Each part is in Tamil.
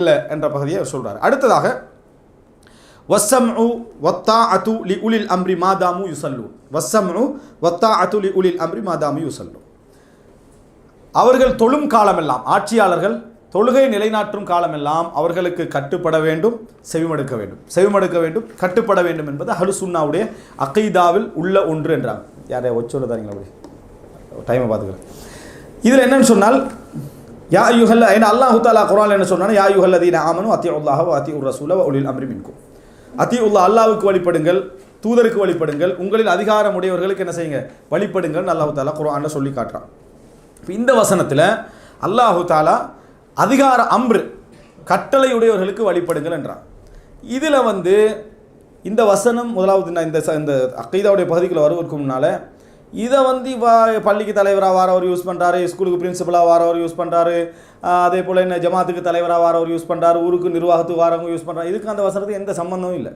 இல்லை என்ற பகுதியை அவர் சொல்றார். அடுத்ததாக வசம்உ வத்தா அத்து லி உலில் அம்ரி மாதாமு யுசல்லு வசம்உ வத்தா அத்து லி உலில் அம்ரி மாதாமு யுசல்லு அவர்கள் தொழும் காலமெல்லாம் ஆட்சியாளர்கள் தொழுகை நிலைநாட்டும் காலமெல்லாம் அவர்களுக்கு கட்டுப்பட வேண்டும் செவிமடுக்க வேண்டும். செவிமடுக்க வேண்டும் கட்டுப்பட வேண்டும் என்பது ஹலுசுன்னாவுடைய அகைதாவில் உள்ள ஒன்று என்றாங்க. யாரையா ஒச்சொல்ல தாரீங்களா அப்படி? டைமை பார்த்துக்கிறேன். இதில் என்னன்னு சொன்னால் யா யுஹல்ல ஏன்னா அல்லாஹு தாலா குரான் என்ன சொன்னா யா யுஹல் அதீன ஆமனு அத்தி உல்லாஹ் அத்தி உர் ரசூல ஒளில் அம்ரிமின்கும் அத்தி உல்லா அல்லாவுக்கு வழிபடுங்கள் தூதருக்கு வழிபடுங்கள் உங்களில் அதிகாரம் உடையவர்களுக்கு என்ன செய்யுங்க வழிபடுங்கள்னு அல்லாஹு தாலா குரான்ல சொல்லி காட்டுறான் இப்போ இந்த வசனத்தில் அல்லாஹு தாலா அதிகார அம்ரு கட்டளை உடையவர்களுக்கு வழிபடுங்கள் என்றான் இதில் வந்து இந்த வசனம் முதலாவது நான் இந்த இந்த அக்கைதாவுடைய பகுதிக்குள்ள வருவதற்கு முன்னால் இதை வந்து இப்போ பள்ளிக்கு தலைவராக வாரவர் யூஸ் பண்ணுறாரு ஸ்கூலுக்கு பிரின்சிபலாக வாரவர் யூஸ் பண்ணுறாரு அதே போல் என்ன ஜமாத்துக்கு தலைவராக வாரவர் யூஸ் பண்ணுறாரு ஊருக்கு நிர்வாகத்துக்கு வாரவங்க யூஸ் பண்ணுறாரு இதுக்கு அந்த வசனத்துக்கு எந்த சம்பந்தமும் இல்லை.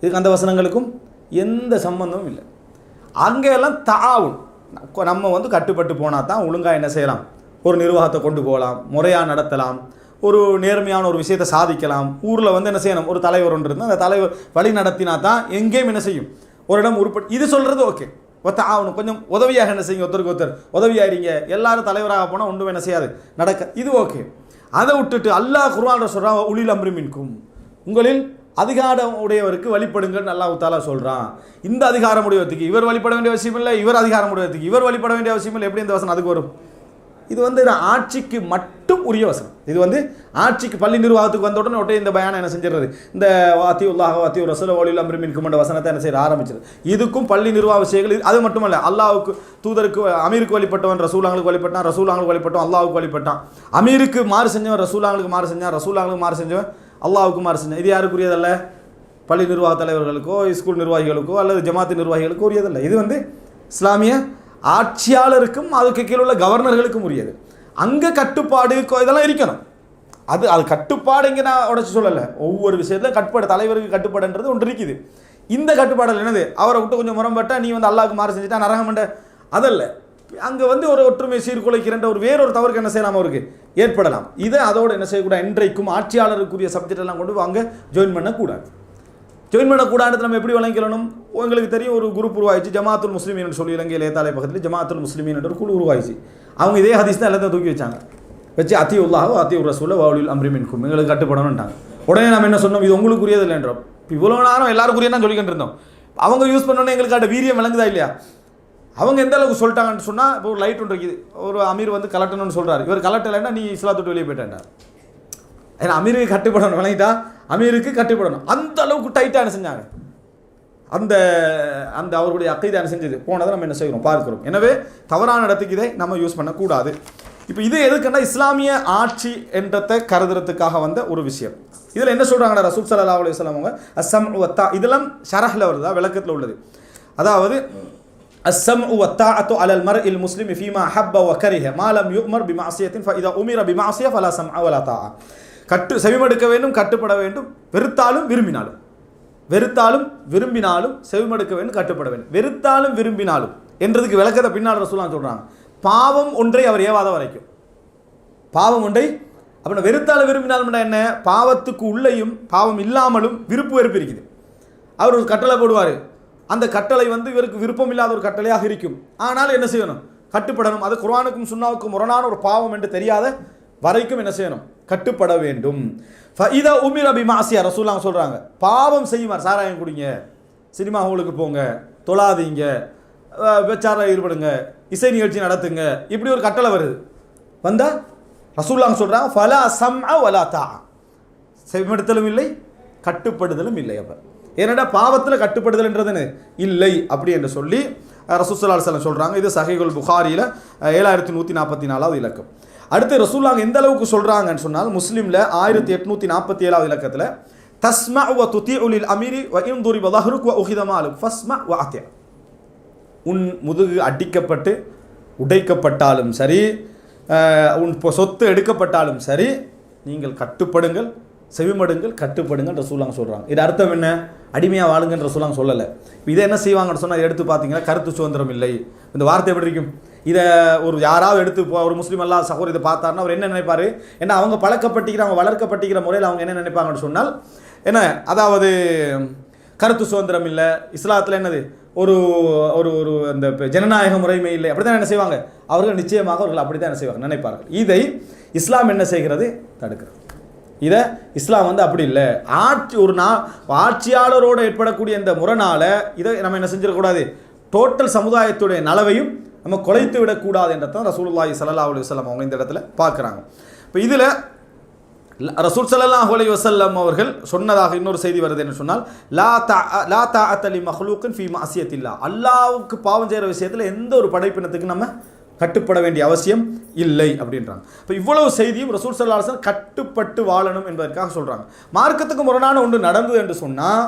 இதுக்கு அந்த வசனங்களுக்கும் எந்த சம்பந்தமும் இல்லை. அங்கெல்லாம் தாவும் நம்ம வந்து கட்டுப்பட்டு போனால் தான் ஒழுங்காக என்ன செய்யலாம்? ஒரு நிர்வாகத்தை கொண்டு போகலாம் முறையாக நடத்தலாம் ஒரு நேர்மையான ஒரு விஷயத்தை சாதிக்கலாம். ஊரில் வந்து என்ன செய்யணும்? ஒரு தலைவர் ஒன்று இருந்தால் அந்த தலைவர் வழி நடத்தினா தான் எங்கேயும் என்ன செய்யும்? ஒரு இடம் உருப்படி இது சொல்கிறது ஓகே ஒத்த ஆகணும் கொஞ்சம் உதவியாக என்ன செய்யுங்க ஒருத்தருக்கு ஒருத்தர். உதவியாகிறீங்க எல்லாரும் தலைவராக போனால் ஒன்றும் என்ன செய்யாது. நடக்க இது ஓகே. அதை விட்டுட்டு அல்லாஹ் குர்ஆன்ல சொல்கிறான் உளில் அம்ரிமின்கும் உங்களில் அதிகாரம் உடையவருக்கு வழிபடுங்கள் நல்லா உத்தால சொல்கிறான் இந்த அதிகாரம் உடையவத்துக்கு இவர் வழிபட வேண்டிய அவசியம் இல்லை இவர் அதிகாரம் உடையவத்துக்கு இவர் வழிபட வேண்டிய அவசியம் இல்லை. எப்படி இந்த வசனம் அதுக்கு வரும்? இது வந்து ஆட்சிக்கு மட்டும் உரிய வசனம். இது வந்து ஆட்சிக்கு பள்ளி நிர்வாகத்துக்கு வந்த உடனே உடனே இந்த பயானம் என்ன செஞ்சிடுறது? இந்த வாத்தி உல்லாஹ் வாத்தி ரசல ஒளியில் அம்ரிமின் குமண்ட வசனத்தை என்ன செய்ய ஆரம்பிச்சது இதுக்கும் பள்ளி நிர்வாக விஷயங்கள் அது மட்டுமல்ல அல்லாவுக்கு தூதருக்கு அமீருக்கு வழிபட்டவன் ரசூலாங்களுக்கு வழிபட்டான் ரசூலாங்களுக்கு வழிபட்டான் அல்லாவுக்கு வழிபட்டான். அமீருக்கு மாறு செஞ்சவன் ரசூலாங்களுக்கு மாறு செஞ்சான் ரசூலாங்களுக்கு மாறு செஞ்சவன் அல்லாவுக்கு மாறு செஞ்சான் இது யாருக்குரியதல்ல? பள்ளி நிர்வாக தலைவர்களுக்கோ ஸ்கூல் நிர்வாகிகளுக்கோ அல்லது ஜமாத்து நிர்வாகிகளுக்கோ உரியதல்ல. இது வந்து இஸ்லாமிய ஆட்சியாளருக்கும் அதுக்கு கீழே உள்ள கவர்னர்களுக்கும் உரியது. அங்கே கட்டுப்பாடு இதெல்லாம் இருக்கணும். அது அது கட்டுப்பாடு இங்கே நான் உடச்சி சொல்லலை. ஒவ்வொரு விஷயத்தில் கட்டுப்பாடு தலைவருக்கு கட்டுப்பாடுன்றது ஒன்று இருக்குது. இந்த கட்டுப்பாடல் என்னது? அவரை விட்டு கொஞ்சம் முரம்பட்டா நீ வந்து அல்லாவுக்கு மாறு செஞ்சுட்டா நரகமண்ட அதல்ல. அங்கே வந்து ஒரு ஒற்றுமை சீர்குலைக்கிறன்ற ஒரு வேறொரு தவறுக்கு என்ன செய்யலாம் அவருக்கு? ஏற்படலாம். இதை அதோடு என்ன செய்யக்கூடாது? இன்றைக்கும் ஆட்சியாளருக்குரிய சப்ஜெக்ட் எல்லாம் கொண்டு வாங்க ஜாயின் பண்ணக்கூடாது. ஜாயின் பண்ணக்கூடாது நம்ம எப்படி வழங்கிக்கணும்? உங்களுக்கு தெரியும் ஒரு குரூப் உருவாயிச்சு ஜமாத்துல் முஸ்லிமீன் சொல்லி இலங்கையில் ஏத்தாலை பக்கத்தில் ஜமாத்துல் முஸ்லிமீன் என்ற ஒரு குழு உருவாயிச்சு அவங்க இதே ஹதீஸ் தான் எல்லாத்தையும் தூக்கி வச்சாங்க. வச்சு அத்தி உள்ளாகோ அத்தி உர் ரசூல வாவுலில் அம்ரிமின் கும் எங்களுக்கு கட்டுப்படணும்ட்டாங்க. உடனே நம்ம என்ன சொன்னோம்? இது உங்களுக்குரியது இல்லைன்றோம் இவ்வளோ நேரம் எல்லாருக்குரிய தான் சொல்லிக்கிட்டு இருந்தோம். அவங்க யூஸ் பண்ணோன்னே எங்களுக்கு அந்த வீரியம் விளங்குதா இல்லையா? அவங்க எந்த அளவுக்கு சொல்லிட்டாங்கன்னு சொன்னால் இப்போ ஒரு லைட் ஒன்று இருக்குது. ஒரு அமீர் வந்து கலட்டணும்னு சொல்கிறார் இவர் கலட்டலைன்னா நீ இஸ்லாத்துட்டு வெளியே போயிட்டேன்டார் ஏன்னா அமீருக்கு கட்டுப்படணும் விளங்கிட்டா? அமீருக்கு கட்டுப்படணும். அந்த அளவுக்கு டைட்டாக என்ன செஞ்சாங்க. அந்த அந்த அவருடைய அக்கைதை என்ன செஞ்சது? போனதை நம்ம என்ன செய்கிறோம்? பார்க்கிறோம். எனவே தவறான இடத்துக்கு இதை நம்ம யூஸ் பண்ணக்கூடாது. இப்போ இது எதுக்குன்னா இஸ்லாமிய ஆட்சி என்றத்தை கருதுறதுக்காக வந்த ஒரு விஷயம். இதில் என்ன சொல்கிறாங்கடா ரசூப் சல்லா அலி அவங்க? அஸ்ஸம் உத்தா இதெல்லாம் ஷரஹில் வருதா. விளக்கத்தில் உள்ளது. அதாவது அஸ்ஸம் உத்தா அத்தோ அலல் மர் இல் முஸ்லிம் ஃபீமா ஹப்ப வ கரிஹ. மாலம் யுக்மர் பிமாசியத்தின் ஃப இதா உமிர பிமாசிய ஃபலா சம் அவலா தா கட்டு செவிமடுக்க வேண்டும் கட்டுப்பட வேண்டும். வெறுத்தாலும் விரும்பினாலும். வெறுத்தாலும் விரும்பினாலும் செவிமடுக்க வேண்டும் கட்டுப்பட வேண்டும். வெறுத்தாலும் விரும்பினாலும் என்றதுக்கு விளக்கத்தை பின்னால் ரசூலாம் சொல்கிறாங்க பாவம் ஒன்றை அவர் ஏவாத வரைக்கும். பாவம் ஒன்றை அப்புறம் வெறுத்தாலும் விரும்பினாலும் என்ன? பாவத்துக்கு உள்ளேயும் பாவம் இல்லாமலும் விருப்பு வெறுப்பு இருக்குது. அவர் ஒரு கட்டளை போடுவார். அந்த கட்டளை வந்து இவருக்கு விருப்பம் இல்லாத ஒரு கட்டளையாக இருக்கும். ஆனால் என்ன செய்யணும்? கட்டுப்படணும். அது குரானுக்கும் சுண்ணாவுக்கும் முரணான ஒரு பாவம் என்று தெரியாத வரைக்கும் என்ன செய்யணும்? கட்டுப்பட வேண்டும். ஃபஇதா உமிர் அபிமாசியா ரசூலாங்க சொல்கிறாங்க பாவம் செய்யுமார் சாராயம் குடிங்க. சினிமா ஹாலுக்கு போங்க. தொழாதீங்க. அஹ், ஈடுபடுங்க. இசை நிகழ்ச்சி நடத்துங்க. இப்படி ஒரு கட்டளை வருது. வந்தா ரசூல்லாங்க சொல்கிறாங்க ஃபலா சம் வலா தா செவிமடுத்தலும் இல்லை கட்டுப்படுதலும் இல்லை அவர் ஏன்னா பாவத்தில் கட்டுப்படுதல்ன்றதுன்னு இல்லை அப்படி என்று சொல்லி ரசூசல்லா சொல்கிறாங்க இது சஹீகுல் புகாரியில் ஏழாயிரத்தி நூற்றி நாற்பத்தி நாலாவது இலக்கம். அடுத்து ரசூல்லாங்க எந்த அளவுக்கு சொல்கிறாங்கன்னு சொன்னால் முஸ்லீமில் ஆயிரத்தி எட்நூற்றி நாற்பத்தி ஏழாவது இலக்கத்தில் தஸ்மா வ துத்தி உலில் அமீரி வ இந்துரி வ தஹ்ருக் வ உஹிதமாலும் ஃபஸ்மா வ அத்தியா உன் முதுகு அடிக்கப்பட்டு உடைக்கப்பட்டாலும் சரி உன் இப்போ சொத்து எடுக்கப்பட்டாலும் சரி நீங்கள் கட்டுப்படுங்கள் செவிமடுங்கள் கட்டுப்படுங்கள் ரசூலாங்க சொல்கிறாங்க இது அர்த்தம் என்ன? அடிமையாக வாழுங்கன்ற ரசூலாங்க சொல்லலை. இதை என்ன செய்வாங்கன்னு சொன்னால் எடுத்து பார்த்தீங்கன்னா கருத்து சுதந்திரம் இல்லை. இந்த வார்த்தை எப்படி இருக்கும்? இதை ஒரு யாராவது எடுத்து போ ஒரு முஸ்லீம் அல்லா சகோர் இதை பார்த்தாருன்னா அவர் என்ன நினைப்பார்? ஏன்னா அவங்க பழக்கப்பட்டிக்கிற அவங்க வளர்க்கப்பட்டிக்கிற முறையில் அவங்க என்ன நினைப்பாங்கன்னு சொன்னால் என்ன அதாவது கருத்து சுதந்திரம் இல்லை இஸ்லாத்தில் என்னது? ஒரு ஒரு ஒரு அந்த ஜனநாயக முறைமை இல்லை அப்படி தான் என்ன செய்வாங்க? அவர்கள் நிச்சயமாக அவர்கள் அப்படி தான் என்ன செய்வாங்க நினைப்பார்கள். இதை இஸ்லாம் என்ன செய்கிறது? தடுக்கிறது. இதை இஸ்லாம் வந்து அப்படி இல்லை. ஆட்சி ஒரு நா ஆட்சியாளரோடு ஏற்படக்கூடிய இந்த முரணால் இதை நம்ம என்ன செஞ்சிடக்கூடாது? டோட்டல் சமுதாயத்துடைய நலவையும் நம்ம குலைத்து விடக்கூடாது என்றதான் ரசூலுல்லாஹி சல்லா அலி வஸல்லம் அவங்க இந்த இடத்துல பார்க்குறாங்க. இப்போ இதில் ரசூல் சல்லாஹ் அலி வசல்லம் அவர்கள் சொன்னதாக இன்னொரு செய்தி வருது என்ன சொன்னால் லா தா லா தா அத்தலி மஹ்லூக்கன் ஃபீ மஅசியத்தில்லா அல்லாவுக்கு பாவம் செய்கிற விஷயத்தில் எந்த ஒரு படைப்பினத்துக்கு நம்ம கட்டுப்பட வேண்டிய அவசியம் இல்லை அப்படின்றாங்க. இப்போ இவ்வளவு செய்தியும் ரசூல் சல்லாஹன் கட்டுப்பட்டு வாழணும் என்பதற்காக சொல்கிறாங்க மார்க்கத்துக்கு முரணான ஒன்று நடந்தது என்று சொன்னால்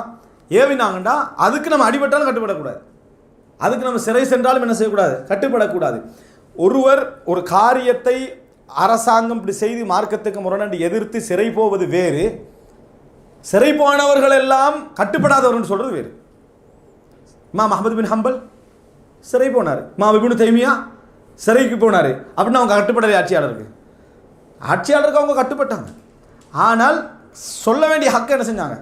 ஏவினாங்கண்டா அதுக்கு நம்ம அடிபட்டாலும் கட்டுப்படக்கூடாது. அதுக்கு நம்ம சிறை சென்றாலும் என்ன செய்யக்கூடாது? கட்டுப்படக்கூடாது. ஒருவர் ஒரு காரியத்தை அரசாங்கம் இப்படி செய்து மார்க்கத்துக்கு முரணாண்டு எதிர்த்து சிறை போவது வேறு. சிறை போனவர்கள் எல்லாம் கட்டுப்படாதவர்கள் சொல்றது வேறு. மா அஹமது பின் ஹம்பல் சிறை போனார். மா விபின் தைமியா சிறைக்கு போனார். அப்படின்னு அவங்க கட்டுப்படலை ஆட்சியாளருக்கு. ஆட்சியாளருக்கு அவங்க கட்டுப்பட்டாங்க. ஆனால் சொல்ல வேண்டிய ஹக்கை என்ன செஞ்சாங்க?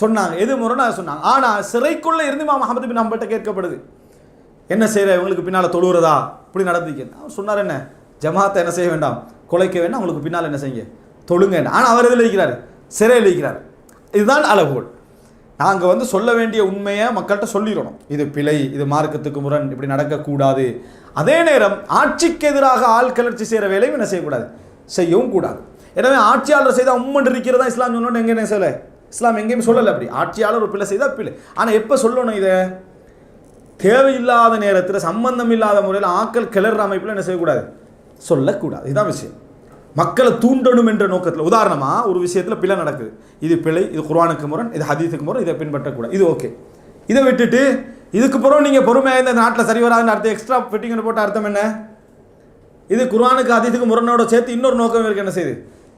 சொன்னாங்க. எது முரணா சொன்னாங்க? ஆனால் சிறைக்குள்ளே இருந்து மா அஹமது பின் ஹம்பல்கிட்ட கேட்கப்படுது. என்ன செய்கிற இவங்களுக்கு பின்னால் தொழுகிறதா இப்படி நடந்துக்க அவர் சொன்னார் என்ன? ஜமாத்தை என்ன செய்ய வேண்டாம்? குலைக்க வேண்டாம் அவங்களுக்கு பின்னால் என்ன செய்யுங்க? தொழுங்க ஆனால் அவர் எதில் இருக்கிறார்? சிறையில் இருக்கிறார். இதுதான் அளவுகோல் நாங்கள் வந்து சொல்ல வேண்டிய உண்மையை மக்கள்கிட்ட சொல்லிடணும். இது பிழை இது மார்க்கத்துக்கு முரண் இப்படி நடக்கக்கூடாது. அதே நேரம் ஆட்சிக்கு எதிராக ஆள் கிளர்ச்சி செய்கிற வேலையும் என்ன செய்யக்கூடாது? செய்யவும் கூடாது. எனவே ஆட்சியாளர் செய்தால் உம்மன் இருக்கிறதா? இஸ்லாம் சொன்னோன்னு எங்கே என்ன சொல்ல இஸ்லாம் எங்கேயுமே சொல்லலை அப்படி. ஆட்சியாளர் ஒரு பிள்ளை செய்தால் பிள்ளை ஆனால் எப்போ சொல்லணும் இதை? தேவையில்லாத நேரத்தில் சம்பந்தம் இல்லாத முறையில் ஆக்கள் கிளற அமைப்பில் என்ன செய்யக்கூடாது? சொல்லக்கூடாது. இதுதான் விஷயம். மக்களை தூண்டணும் என்ற நோக்கத்தில். உதாரணமாக ஒரு விஷயத்தில் பிழை நடக்குது. இது பிழை இது குர்வானுக்கு முரண் இது ஹதீஸுக்கு முரண் இதை பின்பற்றக்கூடாது. இது ஓகே. இதை விட்டுட்டு இதுக்கு பிறகு நீங்கள் பொறுமையாக இந்த நாட்டில் சரி வராதுன்னு அர்த்தம் எக்ஸ்ட்ரா ஃபிட்டிங்னு போட்ட அர்த்தம் என்ன? இது குர்வானுக்கு ஹதீஸுக்கு முரணோட சேர்த்து இன்னொரு நோக்கம் இருக்கு என்ன செய்யுது?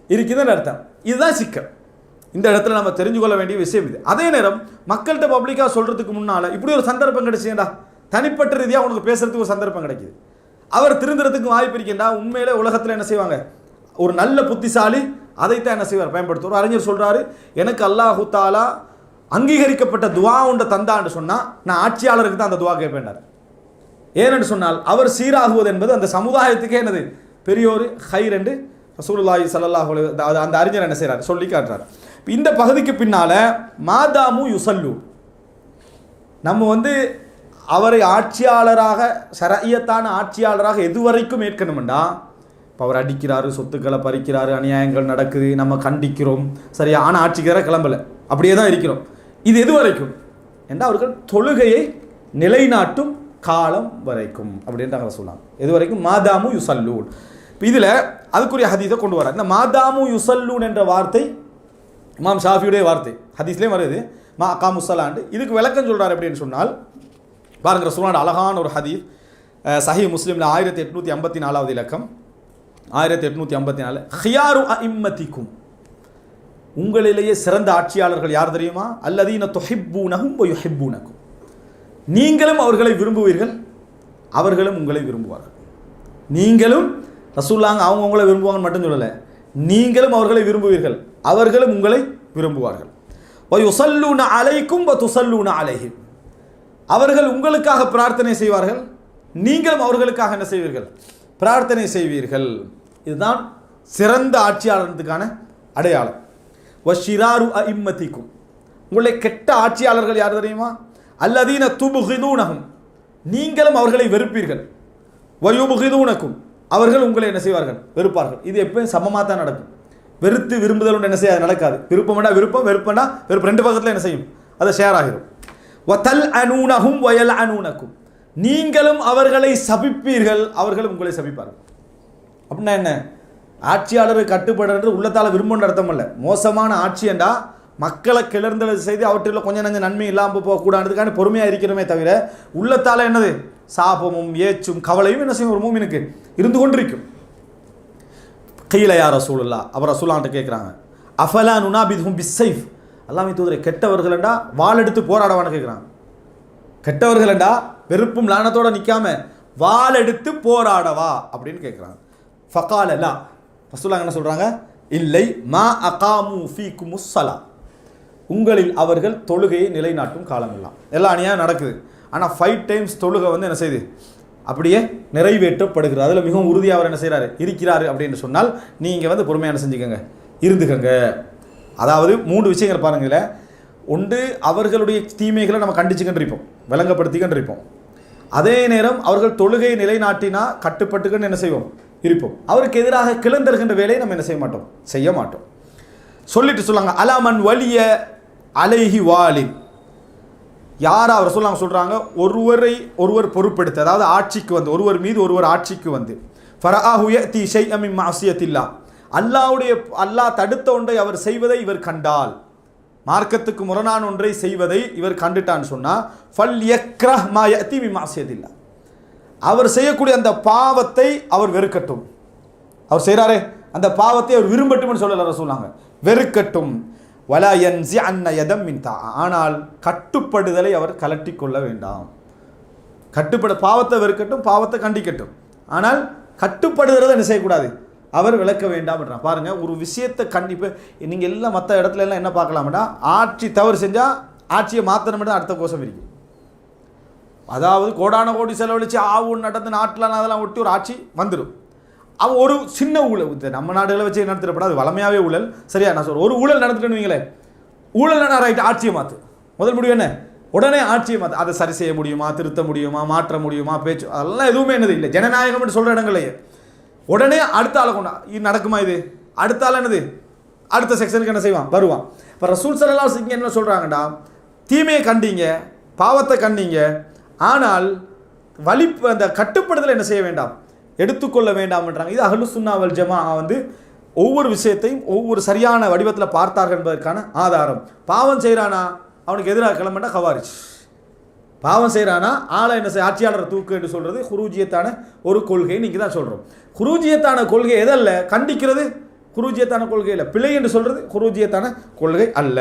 இருக்குதுன்னு அர்த்தம். இதுதான் சிக்கல். இந்த இடத்துல நம்ம தெரிஞ்சு கொள்ள வேண்டிய விஷயம் இது. அதே நேரம் மக்கள்கிட்ட பப்ளிக்காக சொல்கிறதுக்கு முன்னால் இப்படி ஒரு சந்தர்ப்பம் கிடைச்சேன்டா தனிப்பட்ட ரீதியாக உனக்கு பேசுகிறதுக்கு ஒரு சந்தர்ப்பம் கிடைக்குது. அவர் திருந்துறதுக்கு வாய்ப்பு இருக்கின்றா உண்மையிலே உலகத்தில் என்ன செய்வாங்க? ஒரு நல்ல புத்திசாலி அதைத்தான் என்ன செய்வார்? பயன்படுத்துவார். அறிஞர் சொல்கிறாரு எனக்கு அல்லாஹு தாலா அங்கீகரிக்கப்பட்ட துவா உண்ட தந்தான்னு சொன்னால் நான் ஆட்சியாளருக்கு தான் அந்த துவா கேட்பேன்டார். ஏனென்று சொன்னால் அவர் சீராகுவது என்பது அந்த சமுதாயத்துக்கே என்னது? பெரியோர் ஹைர் என்று ரசூலுல்லாஹி சல்லாஹ் அந்த அறிஞர் என்ன செய்கிறார் சொல்லி காட்டுறார். இந்த பகுதிக்கு பின்னால் மாதாமு யுசல்லு. நம்ம வந்து அவரை ஆட்சியாளராக சரையத்தான ஆட்சியாளராக எதுவரைக்கும் ஏற்கணும்டா இப்போ அவர் அடிக்கிறாரு சொத்துக்களை பறிக்கிறாரு அநியாயங்கள் நடக்குது நம்ம கண்டிக்கிறோம். சரியா? ஆனால் ஆட்சிக்கு வேற கிளம்பல. அப்படியே தான் இருக்கிறோம். இது எது வரைக்கும் என்றால் அவர்கள் தொழுகையை நிலைநாட்டும் காலம் வரைக்கும் அப்படின்றாங்க சொல்லலாம் எது வரைக்கும் மாதாமு யுசல்லூன். இப்போ இதில் அதுக்குரிய ஹதீஸை கொண்டு வர இந்த மாதாமு யுசல்லூன் என்ற வார்த்தை இமாம் ஷாஃபியுடைய வார்த்தை ஹதீஸ்லேயும் வருது மா அக்கா முசலாண்டு இதுக்கு விளக்கம் சொல்கிறார் அப்படின்னு சொன்னால் பாருங்க ரசூலோட அழகான ஒரு ஹதீஸ் சஹி முஸ்லீமில் ஆயிரத்தி எட்நூற்றி ஐம்பத்தி நாலாவது இலக்கம். ஆயிரத்தி எட்நூற்றி ஐம்பத்தி நாலு. ஹியாரு அஇம்மதிக்கும் உங்களிலேயே சிறந்த ஆட்சியாளர்கள் யார் தெரியுமா? அல்லதீன தொஹிப்பூனகும் யுஹிப்பூனக்கும். நீங்களும் அவர்களை விரும்புவீர்கள் அவர்களும் உங்களை விரும்புவார்கள். நீங்களும் ரசூல்லாங்க அவங்க உங்களை விரும்புவாங்கன்னு மட்டும் சொல்லலை நீங்களும் அவர்களை விரும்புவீர்கள். அவர்களும் உங்களை விரும்புவார்கள். வயுசல்லூன அலைக்கும் வ துசல்லூன அலைஹிம். அவர்கள் உங்களுக்காக பிரார்த்தனை செய்வார்கள். நீங்களும் அவர்களுக்காக என்ன செய்வீர்கள்? பிரார்த்தனை செய்வீர்கள். இதுதான் சிறந்த ஆட்சியாளர்களுக்கான அடையாளம். வஷிராரு அஇம்மதிக்கும் உங்களை கெட்ட ஆட்சியாளர்கள் யார் தெரியுமா? அல்லதீன துபுகிதூனகும் நீங்களும் அவர்களை வெறுப்பீர்கள். வயுபுகிதூனக்கும். அவர்கள் உங்களை என்ன செய்வார்கள்? வெறுப்பார்கள். இது எப்பயும் சமமாக தான் நடக்கும். வெறுத்து விரும்புதல் ஒன்று என்ன செய்யாது? நடக்காது. விருப்பம்னா விருப்பம் வெறுப்பம்டா வெறுப்பு. ரெண்டு பக்கத்தில் என்ன செய்யும்? அதை ஷேர் ஆகிடும் வத்தல் அனூனகும் வயல் அனூனக்கும் நீங்களும் அவர்களை சபிப்பீர்கள் அவர்களும் உங்களை சபிப்பார்கள். அப்படின்னா என்ன? ஆட்சியாளர் கட்டுப்படுறது உள்ளத்தால் விரும்புன்ற அர்த்தம் இல்லை மோசமான ஆட்சி என்றா மக்களை கிளர்ந்தது செய்து அவற்றில் கொஞ்சம் நஞ்சம் நன்மை இல்லாமல் போகக்கூடாதுக்கான பொறுமையாக இருக்கிறோமே தவிர உள்ளத்தால் என்னது? சாபமும் ஏச்சும் கவலையும் என்ன செய்யும்? ஒரு மூமினுக்கு இருந்து கொண்டிருக்கும். கையில் யார் ரசூலுல்லா. அவர் ரசூலான்ட்டு கேட்குறாங்க அஃபலா நுனாபிதும் பிஸ்ஸைஃப் அல்லாமே தூதரை கெட்டவர்களண்டா வாள் எடுத்து போராடவான்னு கேட்குறாங்க கெட்டவர்களண்டா வெறுப்பும் லானத்தோடு நிற்காம வாள் எடுத்து போராடவா? அப்படின்னு கேட்குறாங்க ஃபகாலலா ரசூலாங்க என்ன சொல்கிறாங்க இல்லை மா அகாமு ஃபீக்கும் குமுசலா உங்களில் அவர்கள் தொழுகையை நிலைநாட்டும் காலமெல்லாம். எல்லாம் அணியாக நடக்குது. ஆனால் ஃபைவ் டைம்ஸ் தொழுகை வந்து என்ன செய்யுது அப்படியே நிறைவேற்றப்படுகிறது அதில் மிகவும் உறுதியாக அவர் என்ன செய்கிறாரு இருக்கிறாரு அப்படின்னு சொன்னால் நீங்கள் வந்து பொறுமையான செஞ்சுக்கோங்க. இருந்துக்கங்க. அதாவது மூன்று விஷயங்கள் பாருங்க ஒன்று அவர்களுடைய தீமைகளை நம்ம கண்டிச்சுக்கிட்டு இருப்போம். விளங்கப்படுத்திக்கிட்டு இருப்போம். அதே நேரம் அவர்கள் தொழுகை நிலைநாட்டினா கட்டுப்பட்டுக்கன்னு என்ன செய்வோம்? இருப்போம். அவருக்கு எதிராக கிளந்தருகின்ற வேலையை நம்ம என்ன செய்ய மாட்டோம்? செய்ய மாட்டோம். சொல்லிட்டு சொல்லாங்க அலாமன் வலிய அலைஹி வாலின். யார் அவர் சொல்லாங்க சொல்கிறாங்க ஒருவரை ஒருவர் பொறுப்பெடுத்து அதாவது ஆட்சிக்கு வந்து ஒருவர் மீது ஒருவர் ஆட்சிக்கு வந்து. ஃபராஹுய தி ஷை அமி மாசியத்தில்லா. அல்லாவுடைய அல்லாஹ் தடுத்த ஒன்றை அவர் செய்வதை இவர் கண்டால். மார்க்கத்துக்கு முரணான ஒன்றை செய்வதை இவர் கண்டுட்டான்னு சொன்னால் ஃபல் யக்ரஹ் மா யத்தி மாசியத்தில்லா. அவர் செய்யக்கூடிய அந்த பாவத்தை அவர் வெறுக்கட்டும். அவர் செய்கிறாரே அந்த பாவத்தை அவர் விரும்பட்டும்னு சொல்லல சொன்னாங்க வெறுக்கட்டும். வலா என்ஜி அன்ன எதம் மின் தா ஆனால் கட்டுப்படுதலை அவர் கலட்டி கொள்ள வேண்டாம். கட்டுப்பட பாவத்தை வெறுக்கட்டும் பாவத்தை கண்டிக்கட்டும். ஆனால் கட்டுப்படுகிறத என்ன செய்யக்கூடாது? அவர் விளக்க வேண்டாம்ன்றான் பாருங்கள் ஒரு விஷயத்தை கண்டிப்பாக நீங்கள் எல்லாம் மற்ற இடத்துல எல்லாம் என்ன பார்க்கலாம்டா ஆட்சி தவறு செஞ்சால் ஆட்சியை மாற்றணும்னு அடுத்த கோஷம் இருக்கு. அதாவது கோடான கோடி செலவழிச்சு ஆவு நடந்து நாட்டில் அதெல்லாம் ஒட்டி ஒரு ஆட்சி வந்துடும் அவன் ஒரு சின்ன ஊழல். நம்ம நாடுகளை வச்சு நடத்திடப்படாது வளமையாகவே ஊழல். சரியா? நான் சொல்கிறேன் ஒரு ஊழல் நடந்துட்டேன்னு வைங்களேன் ஊழல் என்ன ஆட்சியை மாற்று முதல் முடிவு என்ன? உடனே ஆட்சியை மாற்று அதை சரி செய்ய முடியுமா? திருத்த முடியுமா? மாற்ற முடியுமா? பேச்சு அதெல்லாம் எதுவுமே என்னது இல்லை. ஜனநாயகம்னு சொல்கிற இடங்களையே உடனே அடுத்த ஆளை கொண்டா இது நடக்குமா இது? அடுத்த ஆள் என்னது? அடுத்த செக்ஷனுக்கு என்ன செய்வான்? வருவான். இப்போ ரசூல் சல்லா சிங் என்ன சொல்கிறாங்கடா தீமையை கண்டீங்க பாவத்தை கண்டீங்க. ஆனால் வலி அந்த கட்டுப்படுதலை என்ன செய்ய வேண்டாம்? எடுத்துக்கொள்ள வேண்டாம்ன்றாங்க. இது அகலு சுன்னா ஜமா வந்து ஒவ்வொரு விஷயத்தையும் ஒவ்வொரு சரியான வடிவத்தில் பார்த்தார்கள் என்பதற்கான ஆதாரம். பாவம் செய்கிறானா அவனுக்கு எதிராக கிளம்பண்டா கவாரிச் பாவம் செய்கிறானா ஆளை என்ன செய்ய ஆட்சியாளரை தூக்கு என்று சொல்கிறது குரூஜியத்தான ஒரு கொள்கை நீங்கள் தான் சொல்கிறோம் குரூஜியத்தான கொள்கை எதல்ல கண்டிக்கிறது குரூஜியத்தான கொள்கை இல்லை. பிழை என்று சொல்கிறது குரூஜியத்தான கொள்கை அல்ல.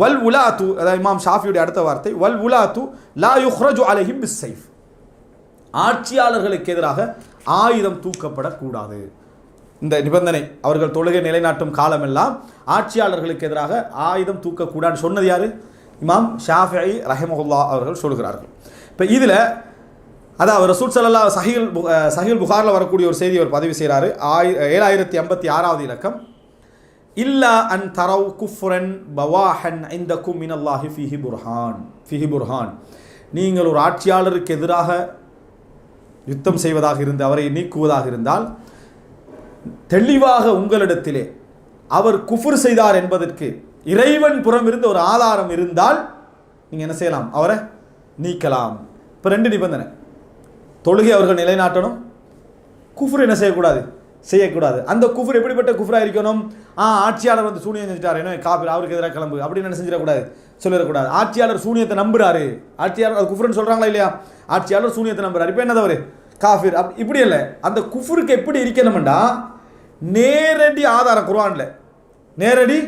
வல் உலா தூ அதாவது இமாம் ஷாஃபியுடைய அடுத்த வார்த்தை வல் உலாத்து லா யுஹ்ரஜு அலஹிம் பிஸ் சைஃப் ஆட்சியாளர்களுக்கு எதிராக ஆயுதம் தூக்கப்படக்கூடாது. இந்த நிபந்தனை அவர்கள் தொழுகை நிலைநாட்டும் காலமெல்லாம் ஆட்சியாளர்களுக்கு எதிராக ஆயுதம் தூக்கக்கூடாதுன்னு சொன்னது யார்? இமாம் ஷாஃபி ரஹமஹுல்லா அவர்கள் சொல்கிறார்கள். இப்போ இதில் அதாவது ரசூல் சல்லா சஹில் பு- சஹில் புகாரில் வரக்கூடிய ஒரு செய்தி அவர் பதிவு செய்கிறாரு ஆய் ஏழாயிரத்தி ஐம்பத்தி ஆறாவது இலக்கம். இல்லா அன் தரவு குஃப்ரன் பவாஹன் இந்த குமின் அல்லாஹி ஃபிஹி புர்ஹான். ஃபிஹி புர்ஹான். நீங்கள் ஒரு ஆட்சியாளருக்கு எதிராக யுத்தம் செய்வதாக இருந்து அவரை நீக்குவதாக இருந்தால் தெளிவாக உங்களிடத்திலே அவர் குஃபுர் செய்தார் என்பதற்கு இறைவன் புறம் இருந்து ஒரு ஆதாரம் இருந்தால் நீங்கள் என்ன செய்யலாம்? அவரை நீக்கலாம். இப்போ ரெண்டு நிபந்தனை. தொழுகை அவர்கள் நிலைநாட்டணும். குஃபுர் என்ன செய்யக்கூடாது? செய்யக்கூடாது. அந்த குஃபுர் எப்படிப்பட்ட குஃபராக இருக்கணும்? ஆ ஆட்சியாளர் வந்து சூனியம் செஞ்சுட்டார். என்ன காப்பீர் அவருக்கு எதிராக கிளம்பு. அப்படின்னு என்ன செஞ்சிடக்கூடாது சொல்லிடக்கூடாது. ஆட்சியாளர் சூனியத்தை நம்புறாரு. ஆட்சியாளர் அது குஃபர்னு சொல்கிறாங்களா இல்லையா? ஆட்சியாளர் சூனியத்தை நம்புறாரு. இப்போ என்ன தவறு காஃபிர் அப் இப்படி இல்லை. அந்த குஃபுருக்கு எப்படி இருக்கணும்டா நேரடி ஆதாரம் குர்ஆன்ல நேரடி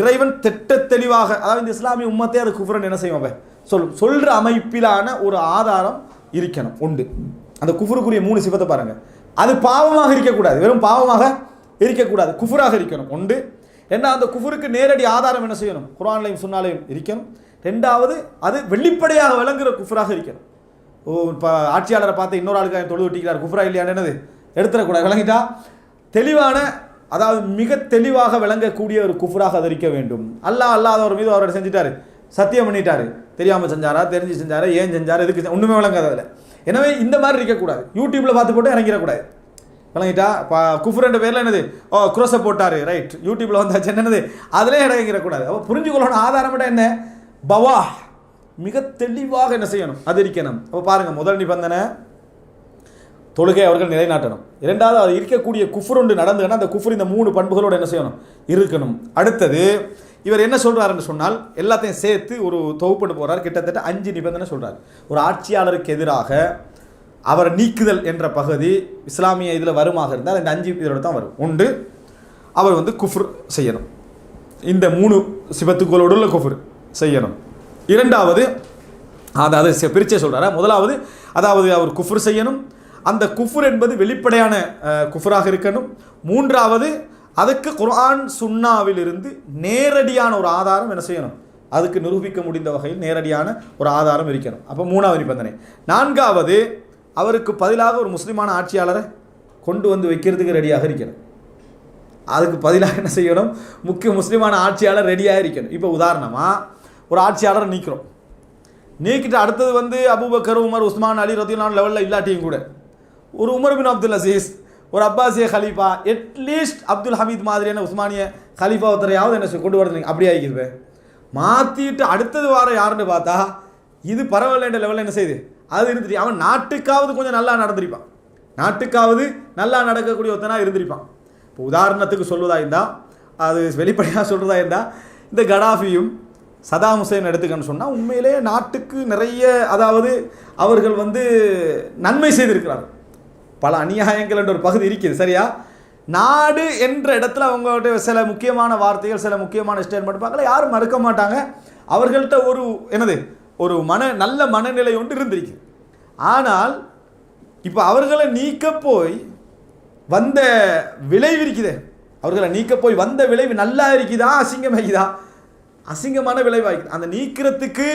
இறைவன் திட்ட தெளிவாக அதாவது இந்த இஸ்லாமிய உம்மத்தே அது குஃபரன் என்ன செய்வோம் சொல் சொல்கிற அமைப்பிலான ஒரு ஆதாரம் இருக்கணும். உண்டு. அந்த குஃபுருக்குரிய மூணு சிவத்தை பாருங்கள் அது பாவமாக இருக்கக்கூடாது. வெறும் பாவமாக இருக்கக்கூடாது. குஃபுராக இருக்கணும். உண்டு ஏன்னா அந்த குஃபுருக்கு நேரடி ஆதாரம் என்ன செய்யணும்? குரான்லையும் சுன்னாலையும் இருக்கணும். ரெண்டாவது அது வெளிப்படையாக விளங்குற குஃபுராக இருக்கணும். ஓ இப்போ ஆட்சியாளரை பார்த்து இன்னொரு ஆளுக்கு தொழுது ஒட்டிக்கிறார். குஃப்ரா இல்லையான்னு என்னது? எடுத்துடக்கூடாது. விளங்கிட்டா? தெளிவான அதாவது மிக தெளிவாக விளங்கக்கூடிய ஒரு குஃபுராக அது இருக்க வேண்டும். அல்லாஹ் அல்லாதவர் மீது அவரோட செஞ்சிட்டாரு. சத்தியம் பண்ணிட்டாரு. தெரியாமல் செஞ்சாரா? தெரிஞ்சு செஞ்சாரா? ஏன் செஞ்சாரா? எதுக்கு ஒன்றுமே விளங்காது அதில் எனவே இந்த மாதிரி இருக்கக்கூடாது. யூடியூப்பில் பார்த்து போட்டு இறங்கிடக்கூடாது. விளங்கிட்டா? இப்போ குஃப்ரன்ற பேரில் என்னது? ஓ குரோசை போட்டார். ரைட் யூடியூப்பில் வந்தாச்சு. என்னது? அதிலே இறங்கிடக்கூடாது. அப்போ புரிஞ்சுக்கொள்ளணும் ஆதாரம் என்ன? பவா மிக தெளிவாக என்ன செய்யணும்? அது இருக்கணும் அப்போ பாருங்க முதல் நிபந்தனை தொழுகை அவர்கள் நிலைநாட்டணும். இரண்டாவது அது இருக்கக்கூடிய குஃபுர் ஒன்று நடந்ததுன்னா அந்த குஃபுர் இந்த மூணு பண்புகளோடு என்ன செய்யணும்? இருக்கணும். அடுத்தது இவர் என்ன சொல்கிறாருன்னு சொன்னால் எல்லாத்தையும் சேர்த்து ஒரு தொகுப்புன்னு போறார். கிட்டத்தட்ட அஞ்சு நிபந்தனை சொல்கிறார் ஒரு ஆட்சியாளருக்கு எதிராக அவரை நீக்குதல் என்ற பகுதி இஸ்லாமிய இதில் வருமாக இருந்தால் இந்த அஞ்சு இதோட தான் வரும். உண்டு அவர் வந்து குஃப்ர் செய்யணும். இந்த மூணு சிபத்துக்களோடு உள்ள குஃபுர் செய்யணும். இரண்டாவது அதாவது பிரிச்சே சொல்கிறார் முதலாவது அதாவது அவர் குஃபுர் செய்யணும். அந்த குஃபுர் என்பது வெளிப்படையான குஃபுராக இருக்கணும். மூன்றாவது அதுக்கு குர்ஆன் சுன்னாவிலிருந்து நேரடியான ஒரு ஆதாரம் என்ன செய்யணும்? அதுக்கு நிரூபிக்க முடிந்த வகையில் நேரடியான ஒரு ஆதாரம் இருக்கணும் அப்போ மூணாவது நிபந்தனை. நான்காவது அவருக்கு பதிலாக ஒரு முஸ்லிமான ஆட்சியாளரை கொண்டு வந்து வைக்கிறதுக்கு ரெடியாக இருக்கணும் அதுக்கு பதிலாக என்ன செய்யணும்? முக்கிய முஸ்லிமான ஆட்சியாளர் ரெடியாக இருக்கணும் இப்போ உதாரணமாக ஒரு ஆட்சியாளரை நீக்கிறோம். நீக்கிட்டு அடுத்தது வந்து Abu Bakr Umar Usman Ali ரத்தியலான் லெவலில் இல்லாட்டியும் கூட ஒரு உமர் பின் அப்துல் அசீஸ் ஒரு அப்பாசிய கலீஃபா அட்லீஸ்ட் அப்துல் ஹமீத் மாதிரியான உஸ்மானிய கலீஃபா ஒருத்தரையாவது என்ன செய்ய- கொண்டு வரதுங்க அப்படியே ஆகிக்குது மாற்றிட்டு அடுத்தது வாரம் யாருன்னு பார்த்தா இது பரவாயில்ல லெவலில் என்ன செய்யுது அது இருந்துட்டு அவன் நாட்டுக்காவது கொஞ்சம் நல்லா நடந்திருப்பான். நாட்டுக்காவது நல்லா நடக்கக்கூடிய ஒருத்தனாக இருந்திருப்பான். இப்போ உதாரணத்துக்கு சொல்வதாக இருந்தால் அது வெளிப்படையாக சொல்கிறதா இருந்தால் இந்த கடாஃபியும் சதாம் ஹுசேன் எடுத்துக்கன்னு சொன்னால் உண்மையிலே நாட்டுக்கு நிறைய அதாவது அவர்கள் வந்து நன்மை செய்திருக்கிறார்கள். பல அநியாயங்கள் என்ற ஒரு பகுதி இருக்குது சரியா? நாடு என்ற இடத்துல அவங்கள்ட்ட சில முக்கியமான வார்த்தைகள் சில முக்கியமான ஸ்டேட்மெண்ட் பார்க்கல யாரும் மறுக்க மாட்டாங்க. அவர்கள்ட்ட ஒரு என்னது ஒரு மன நல்ல மனநிலை ஒன்று இருந்திருக்கு. ஆனால் இப்போ அவர்களை நீக்க போய் வந்த விளைவு இருக்குதே. அவர்களை நீக்க போய் வந்த விளைவு நல்லா இருக்குதா அசிங்கமாகிதா? அசிங்கமான விளைவாகிது அந்த நீக்கிறதுக்கு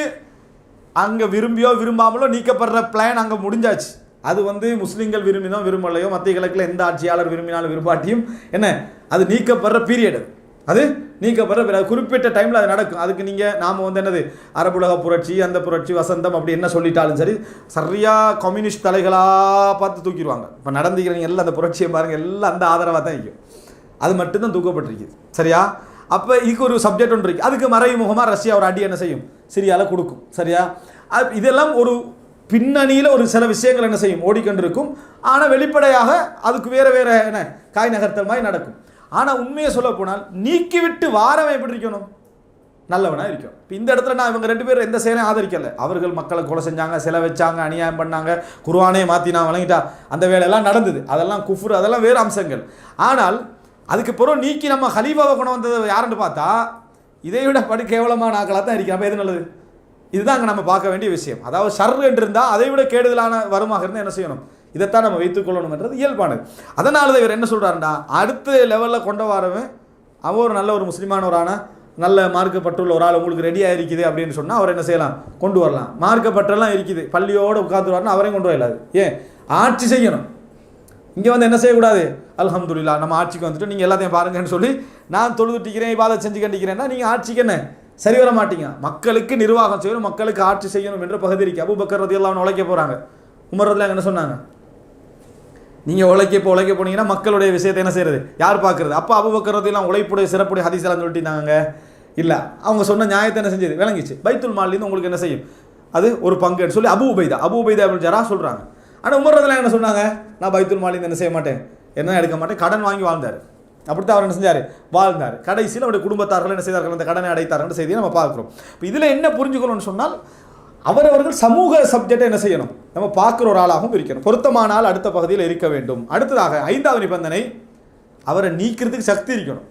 அங்கே விரும்பியோ விரும்பாமலோ நீக்கப்படுற பிளான் அங்கே முடிஞ்சாச்சு. அது வந்து முஸ்லீம்கள் விரும்பினோ விரும்பலையோ மத்திய கிழக்கில் எந்த ஆட்சியாளர் விரும்பினாலும் விரும்பாட்டியும் என்ன? அது நீக்கப்படுற பீரியட் அது. நீக்கப்படுற பிற- குறிப்பிட்ட டைமில் அது நடக்கும். அதுக்கு நீங்கள் நாம் வந்து என்னது? அரபுலக புரட்சி அந்த புரட்சி வசந்தம் அப்படி என்ன சொல்லிட்டாலும் சரி சரியாக கம்யூனிஸ்ட் தலைகளாக பார்த்து தூக்கிடுவாங்க. இப்போ நடந்துக்கிறீங்க எல்லாம் அந்த புரட்சியை பாருங்கள் எல்லாம் அந்த ஆதரவாக தான் இருக்கும் அது மட்டும்தான் தூக்கப்பட்டிருக்குது. சரியா? அப்போ இதுக்கு ஒரு சப்ஜெக்ட் ஒன்று இருக்குது அதுக்கு மறைமுகமாக ரஷ்யா ஒரு அடி என்ன செய்யும்? சிரியாவில் கொடுக்கும். சரியா? அது இதெல்லாம் ஒரு பின்னணியில் ஒரு சில விஷயங்கள் என்ன செய்யும்? ஓடிக்கொண்டிருக்கும். ஆனால் வெளிப்படையாக அதுக்கு வேறு வேறு என்ன காய் நகர்த்தல் மாதிரி நடக்கும். ஆனால் உண்மையை சொல்ல போனால் நீக்கிவிட்டு வாரவன் எப்படி இருக்கணும்? நல்லவனாக இருக்கும் இப்போ இந்த இடத்துல நான் இவங்க ரெண்டு பேரும் எந்த செயலையும் ஆதரிக்கலை. அவர்கள் மக்களை கொலை செஞ்சாங்க சிலை வச்சாங்க அநியாயம் பண்ணாங்க குருவானே மாற்றி நான் வழங்கிட்டா அந்த வேலையெல்லாம் நடந்தது. அதெல்லாம் குஃபுர் அதெல்லாம் வேறு அம்சங்கள். ஆனால் அதுக்கு பிறகு நீக்கி நம்ம ஹலீஃபாவை கொண்டு வந்தது யாருன்னு பார்த்தா இதை விட படு கேவலமான ஆக்களாக தான் இருக்கு நம்ம எது நல்லது? இதுதான் அங்கே நம்ம பார்க்க வேண்டிய விஷயம். அதாவது ஷர் என்று இருந்தால் அதை விட கேடுதலான வருமாக இருந்தால் என்ன செய்யணும்? இதைத்தான் நம்ம வைத்துக்கொள்ளணும்ன்றது இயல்பானது. அதனால தான் இவர் என்ன சொல்கிறாருண்டா அடுத்த லெவலில் கொண்டு வரவன் அவன் ஒரு நல்ல ஒரு முஸ்லீமானவரான நல்ல மார்க்கப்பட்டுள்ள ஒரு ஆள் உங்களுக்கு ரெடியாக இருக்குது அப்படின்னு சொன்னால் அவர் என்ன செய்யலாம்? கொண்டு வரலாம். மார்க்கப்பட்டெல்லாம் இருக்குது. பள்ளியோடு உட்காந்துருவார்னா அவரையும் கொண்டு வரலாது. ஏன்? ஆட்சி செய்யணும். இங்கே வந்து என்ன செய்யக்கூடாது? அலமதுல்லா நம்ம ஆட்சிக்கு வந்துட்டு நீங்கள் எல்லாத்தையும் பாருங்கன்னு சொல்லி நான் தொழுதுட்டிக்கிறேன் பாதை செஞ்சு கண்டிக்கிறேன்னா நீங்கள் ஆட்சிக்கு என்ன? சரி வர மாட்டீங்க. மக்களுக்கு நிர்வாகம் செய்யணும் மக்களுக்கு ஆட்சி செய்யணும் என்ற பகுதி இருக்கு அபூபக்கர் ரதி எல்லாம் உழைக்க போகிறாங்க உமர் ரதிலாம் என்ன சொன்னாங்க? நீங்கள் உழைக்க இப்போ உழைக்க போனீங்கன்னா மக்களுடைய விஷயத்தை என்ன செய்யறது? யார் பார்க்கறது? அப்போ அபுபக்கர் எல்லாம் உழைப்புடைய சிறப்புடைய ஹதீஸ்லாம் சொல்லிட்டாங்க இல்லை. அவங்க சொன்ன நியாயத்தை என்ன செஞ்சது? விளங்கிச்சு. பைத்துல் மாலிலேருந்து உங்களுக்கு என்ன செய்யும்? அது ஒரு பங்குன்னு சொல்லி அபு உபைதா அபு உபைதா அப்படின்னு ஜரா சொல்கிறாங்க ஆனால் உமர் ரதிலாம் என்ன சொன்னாங்க? நான் பைத்துல் மாலிலேருந்து என்ன செய்ய மாட்டேன். என்ன எடுக்க மாட்டேன்? கடன் வாங்கி வாழ்ந்தார். அப்படித்தான் அவர் என்ன செஞ்சார்? வாழ்ந்தார். கடைசியில் அவருடைய குடும்பத்தார்கள் என்ன செய்தார்கள்? அந்த கடனை அடைத்தார்கள் செய்தியை நம்ம பார்க்குறோம். இப்போ இதில் என்ன புரிஞ்சுக்கணும்னு சொன்னால் அவரவர்கள் சமூக சப்ஜெக்டை என்ன செய்யணும்? நம்ம பார்க்குற ஒரு ஆளாகவும் இருக்கணும் பொருத்தமான ஆள் அடுத்த பகுதியில் இருக்க வேண்டும். அடுத்ததாக ஐந்தாவது நிபந்தனை அவரை நீக்கிறதுக்கு சக்தி இருக்கணும்.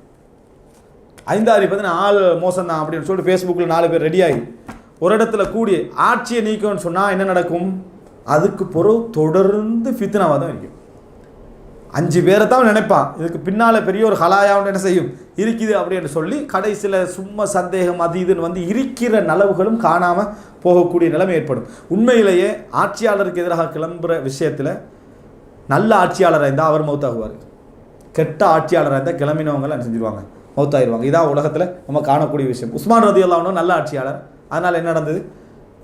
ஐந்தாவது நிபந்தனை ஆள் மோசம் தான் அப்படின்னு சொல்லிட்டு ஃபேஸ்புக்கில் நாலு பேர் ரெடியாகி ஒரு இடத்துல கூடி ஆட்சியை நீக்கணும்னு சொன்னால் என்ன நடக்கும்? அதுக்கு பிறகு தொடர்ந்து ஃபித்னாவாக தான் இருக்கும். அஞ்சு பேரை தான் நினைப்பான். இதுக்கு பின்னால் பெரிய ஒரு ஹலாயாவும் என்ன செய்யும்? இருக்குது அப்படின்னு சொல்லி கடைசியில் சும்மா சந்தேகம் அது இதுன்னு வந்து இருக்கிற நலவுகளும் காணாமல் போகக்கூடிய நிலைமை ஏற்படும். உண்மையிலேயே ஆட்சியாளருக்கு எதிராக கிளம்புற விஷயத்தில் நல்ல ஆட்சியாளராக இருந்தால் அவர் மௌத்தாகுவார். கெட்ட ஆட்சியாளராக இருந்தால் கிளம்பினவங்க என்ன செஞ்சிருவாங்க? மௌத்தாயிருவாங்க. இதான் உலகத்தில் நம்ம காணக்கூடிய விஷயம். உஸ்மான் ரதி அல்லாவனும் நல்ல ஆட்சியாளர். அதனால் என்ன நடந்தது?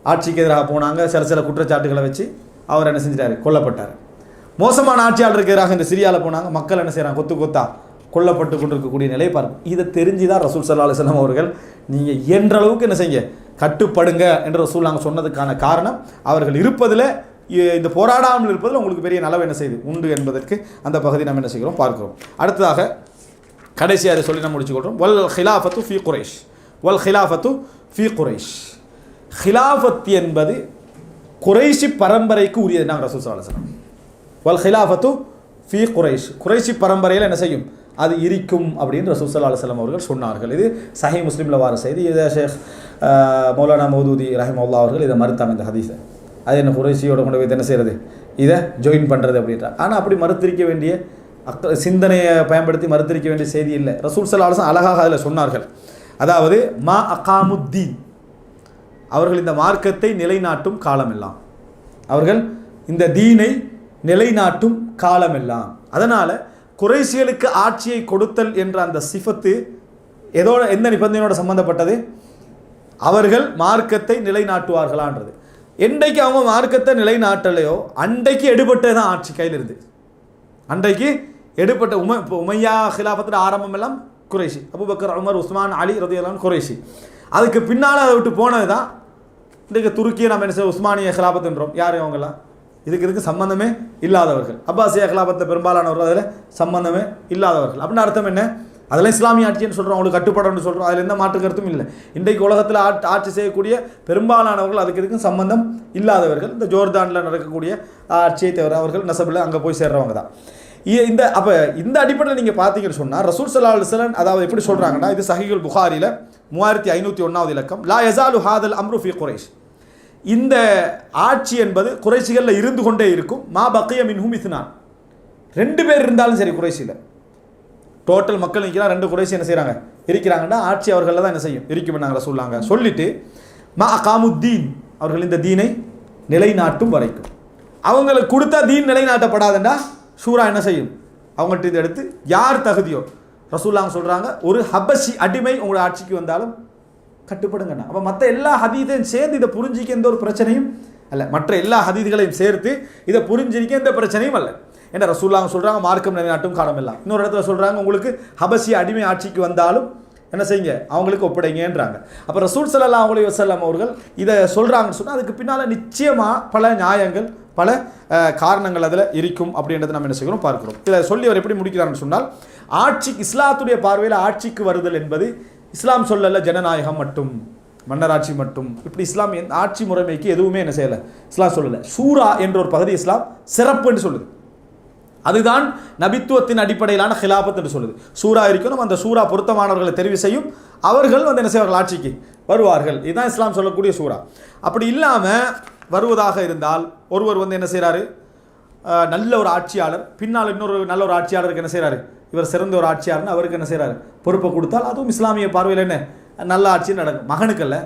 ஆட்சிக்கு எதிராக போனாங்க. சில சில குற்றச்சாட்டுகளை வச்சு அவர் என்ன செஞ்சிட்டாரு? கொல்லப்பட்டார். மோசமான ஆட்சியாளர் இருக்கிறாங்க இந்த சிரியாவில் போனாங்க. மக்கள் என்ன செய்கிறாங்க கொத்து கொத்தா கொல்லப்பட்டு கொண்டிருக்கக்கூடிய நிலை பாருங்கள் இதை தெரிஞ்சு தான் ரசூல் சல்லா அலுவலம் அவர்கள் நீங்கள் இயன்ற அளவுக்கு என்ன செய்யுங்க? கட்டுப்படுங்க என்று ரசூல் நாங்கள் சொன்னதுக்கான காரணம் அவர்கள் இருப்பதில் இந்த போராடாமல் இருப்பதில் உங்களுக்கு பெரிய நலவு என்ன செய்யுது? உண்டு என்பதற்கு அந்த பகுதி நம்ம என்ன செய்கிறோம்? பார்க்கிறோம். அடுத்ததாக கடைசியாக அதை சொல்லி நம்ம முடிச்சுக்கொள்கிறோம் வல் ஹிலாஃபத்து ஃபி குரேஷ். வல் ஹிலாஃபத்து ஃபி குரேஷ். ஹிலாஃபத் என்பது குறைஷி பரம்பரைக்கு உரியது நாங்கள் ரசூல் சல்லா அலுவலம் வல் ஹிலாஃபத்து ஃபி குரைஷ் குறைஷி பரம்பரையில் என்ன செய்யும்? அது இருக்கும் அப்படின்னு ரசூல் சல்லா அலுவலம் அவர்கள் சொன்னார்கள். இது சஹி முஸ்லீமில் வார செய்தி. இதை ஷேக் மௌலானா மௌதூதி ரஹிமல்லா அவர்கள் இதை மறுத்தாங்க இந்த ஹதீஸை. அது என்ன குறைசியோட கொண்டு போய் என்ன செய்கிறது இதை ஜாயின் பண்ணுறது அப்படின்ற. ஆனால் அப்படி மறுத்திருக்க வேண்டிய அக்க சிந்தனையை பயன்படுத்தி மறுத்திருக்க வேண்டிய செய்தி இல்லை. ரசூல் சல்லாஹம் அழகாக அதில் சொன்னார்கள். அதாவது மா அகாமுத்தீன். அவர்கள் இந்த மார்க்கத்தை நிலைநாட்டும் காலமெல்லாம். அவர்கள் இந்த தீனை நிலைநாட்டும் காலமெல்லாம். அதனால் குறைசியலுக்கு ஆட்சியை கொடுத்தல் என்ற அந்த சிஃபத்து எதோட எந்த நிபந்தனையோட சம்பந்தப்பட்டது? அவர்கள் மார்க்கத்தை நிலைநாட்டுவார்களான்றது. என்றைக்கு அவங்க மார்க்கத்தை நிலைநாட்டலையோ அன்றைக்கு எடுபட்டது தான் ஆட்சி கையில் இருந்து. அன்றைக்கு எடுபட்ட உம இப்போ உமையா ஹிலாபத்தில் ஆரம்பம் எல்லாம் Quraishi. Abu Bakr Umar Usman Ali ரதியெல்லாம் Quraishi. அதுக்கு பின்னால் அதை விட்டு போனது தான் இன்றைக்கு துருக்கியை நம்ம என்ன செய்ய உஸ்மானிய ஹிலாபத்துன்றோம் யார் அவங்கெல்லாம்? இதுக்கு இதுக்கு சம்பந்தமே இல்லாதவர்கள். அப்பாசிய ஹிலாபத்தை பெரும்பாலானவர்கள் அதில் சம்பந்தமே இல்லாதவர்கள். அப்படின்னு அர்த்தம் என்ன? அதெல்லாம் இஸ்லாமிய ஆட்சின்னு சொல்கிறோம் அவங்களுக்கு கட்டுப்படணும்னு சொல்கிறோம் அதில் எந்த மாற்று கருத்தும் இல்லை. இன்றைக்கு உலகத்தில் ஆட் ஆட்சி செய்யக்கூடிய பெரும்பாலானவர்கள் அதுக்கு இதுக்கும் சம்பந்தம் இல்லாதவர்கள் இந்த ஜோர்தானில் நடக்கக்கூடிய ஆட்சியை தவிர அவர்கள் நெசபில் அங்கே போய் சேர்றவங்க தான். இந்த அப்போ இந்த அடிப்படையில் நீங்கள் பார்த்தீங்கன்னு சொன்னால் ரசூல் சல்லா அலுவலன் அதாவது எப்படி சொல்கிறாங்கன்னா இது சஹிகுல் புகாரியில் மூவாயிரத்தி ஐநூற்றி ஒன்றாவது இலக்கம். லா எசாலு ஹாதல் அம்ருஃபி குரேஷ். இந்த ஆட்சி என்பது குறைசிகளில் இருந்து கொண்டே இருக்கும். மா பக்கிய மின்ஹும் இத்னான் ரெண்டு பேர் இருந்தாலும் சரி குறைசியில் டோட்டல் மக்கள் நிற்கிறா ரெண்டு குறைசி என்ன செய்கிறாங்க இருக்கிறாங்கன்னா ஆட்சி அவர்களில் தான் என்ன செய்யும்? இருக்கும் நாங்கள் சொல்லாங்க சொல்லிட்டு மா அகாமுத்தீன் அவர்கள் இந்த தீனை நிலைநாட்டும் வரைக்கும். அவங்களுக்கு கொடுத்தா தீன் நிலைநாட்டப்படாதுண்டா? ஷூரா என்ன செய்யும்? அவங்கள்ட்ட இதை எடுத்து யார் தகுதியோ? ரசூல்லாங்க சொல்கிறாங்க ஒரு ஹபசி அடிமை உங்களோட ஆட்சிக்கு வந்தாலும் கட்டுப்படுங்கண்ணா. அப்போ மற்ற எல்லா ஹதீதையும் சேர்ந்து இதை புரிஞ்சிக்க எந்த ஒரு பிரச்சனையும் அல்ல. மற்ற எல்லா ஹதீதுகளையும் சேர்த்து இதை புரிஞ்சிக்க எந்த பிரச்சனையும் அல்ல. ஏன்னா ரசூல்லாங்க சொல்கிறாங்க மார்க்கம் நிலைநாட்டும் காலமில்லாம் இன்னொரு இடத்துல சொல்கிறாங்க உங்களுக்கு ஹபசி அடிமை ஆட்சிக்கு வந்தாலும் என்ன செய்யுங்க? அவங்களுக்கு ஒப்படைங்கன்றாங்க. அப்போ ரசூல் செல்லலாம் அவங்களே வசல்லாம் அவர்கள் இதை சொல்கிறாங்கன்னு சொன்னால் அதுக்கு பின்னால் நிச்சயமாக பல நியாயங்கள் பல காரணங்கள் அதில் இருக்கும் அப்படின்றத நம்ம என்ன செய்கிறோம்? பார்க்குறோம். இதை சொல்லி அவர் எப்படி முடிக்கிறாருன்னு சொன்னால் ஆட்சி இஸ்லாத்துடைய பார்வையில் ஆட்சிக்கு வருதல் என்பது இஸ்லாம் சொல்லல ஜனநாயகம் மட்டும் மன்னராட்சி மட்டும். இப்படி இஸ்லாம் ஆட்சி முறைமைக்கு எதுவுமே என்ன செய்யலை. இஸ்லாம் சொல்லலை. சூரா என்ற ஒரு பகுதி இஸ்லாம் சிறப்புன்னு சொல்லுது. அதுதான் நபித்துவத்தின் அடிப்படையிலான ஹிலாபத் என்று சொல்லுது. சூரா இருக்கணும் அந்த சூரா பொருத்தமானவர்களை தெரிவு செய்யும். அவர்கள் வந்து என்ன செய்வார்கள்? ஆட்சிக்கு வருவார்கள். இதுதான் இஸ்லாம் சொல்லக்கூடிய சூரா. அப்படி இல்லாமல் வருவதாக இருந்தால் ஒருவர் வந்து என்ன செய்கிறாரு நல்ல ஒரு ஆட்சியாளர். பின்னால் இன்னொரு நல்ல ஒரு ஆட்சியாளருக்கு என்ன செய்கிறாரு இவர் சிறந்த ஒரு ஆட்சியாளர்னு அவருக்கு என்ன செய்கிறாரு பொறுப்பை கொடுத்தால் அதுவும் இஸ்லாமிய பார்வையில் என்ன? நல்ல ஆட்சி நடக்கும். மகனுக்கல்ல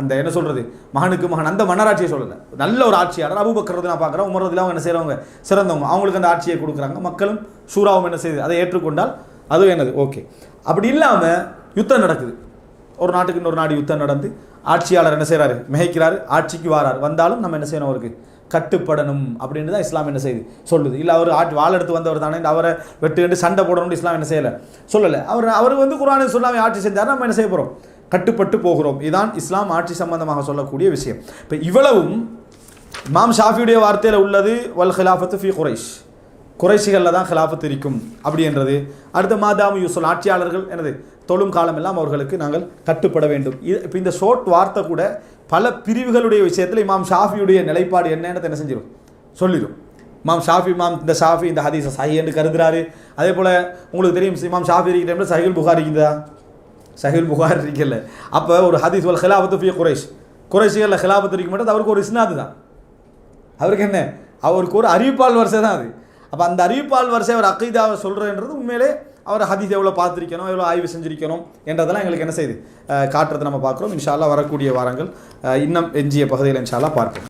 அந்த என்ன சொல்கிறது மகனுக்கு மகன். அந்த மன்னராட்சியை சொல்லலை. நல்ல ஒரு ஆட்சியாளர். அபுபக்கரது நான் பார்க்குறேன் உமரதுல அவங்க என்ன செய்கிறவங்க சிறந்தவங்க. அவங்களுக்கு அந்த ஆட்சியை கொடுக்குறாங்க. மக்களும் சூறாவும் என்ன செய்யுது அதை ஏற்றுக்கொண்டால் அதுவும் என்னது? ஓகே. அப்படி இல்லாமல் யுத்தம் நடக்குது. ஒரு நாட்டுக்கு இன்னொரு நாடு யுத்தம் நடந்து ஆட்சியாளர் என்ன செய்கிறாரு மிகைக்கிறாரு. ஆட்சிக்கு வாரார். வந்தாலும் நம்ம என்ன செய்யணும் அவருக்கு? கட்டுப்படணும் அப்படின்னு தான் இஸ்லாம் என்ன செய்யுது? சொல்லுது. இல்லை அவர் ஆட் வாள் எடுத்து வந்தவர் தானே அவரை வெட்டு சண்டை போடணும்னு இஸ்லாம் என்ன செய்யலை? சொல்லலை. அவர் அவர் வந்து குரானை சொல்லாமல் ஆட்சி செஞ்சார் நம்ம என்ன செய்ய போகிறோம் கட்டுப்பட்டு போகிறோம். இதான் இஸ்லாம் ஆட்சி சம்பந்தமாக சொல்லக்கூடிய விஷயம். இப்போ இவ்வளவும் மாம் ஷாஃபியுடைய வார்த்தையில் உள்ளது வல் ஹிலாஃபத்து ஃபி குறைஷ். குறைஷிகளில் தான் ஹிலாஃபத் இருக்கும். அப்படின்றது அடுத்த மாதாமு யூசல் ஆட்சியாளர்கள் எனது தொழும் காலமெல்லாம் அவர்களுக்கு நாங்கள் கட்டுப்பட வேண்டும். இது இப்போ இந்த ஷோர்ட் வார்த்தை கூட பல பிரிவுகளுடைய விஷயத்தில் இமாம் ஷாஃபியுடைய நிலைப்பாடு என்னன்னு என்ன செஞ்சிடும் சொல்லிடும் இமாம் ஷாஃபி இமாம் இந்த ஷாஃபி இந்த ஹதீஸை சஹி என்று கருதுகிறாரு அதே போல் உங்களுக்கு தெரியும் இமாம் ஷாஃபி இருக்கிற டைமில் சஹில் புகார் இருக்குதா? சஹில் புகார் இருக்கல அப்போ ஒரு ஹதீஸ் ஒரு ஹிலாபத்து ஃபிய குறைஷ் குறைஷிகளில் ஹிலாபத்து இருக்க மாட்டது அவருக்கு ஒரு இஸ்னாது தான் அவருக்கு என்ன அவருக்கு ஒரு அறிவிப்பால் வரிசை தான் அது அப்போ அந்த அறிவிப்பால் வரிசை அவர் அக்கீதாவை சொல்கிறேன்றது உண்மையிலே அவர் ஹதீஸ் எவ்வளோ பார்த்துருக்கணும் எவ்வளோ ஆய்வு செஞ்சுருக்கணும் என்றதெல்லாம் எங்களுக்கு என்ன செய்யுது காட்டுறது நம்ம பார்க்குறோம். இன்ஷால்லா வரக்கூடிய வாரங்கள் இன்னும் எஞ்சிய பகுதியில் இன்ஷால்லா பார்ப்போம்.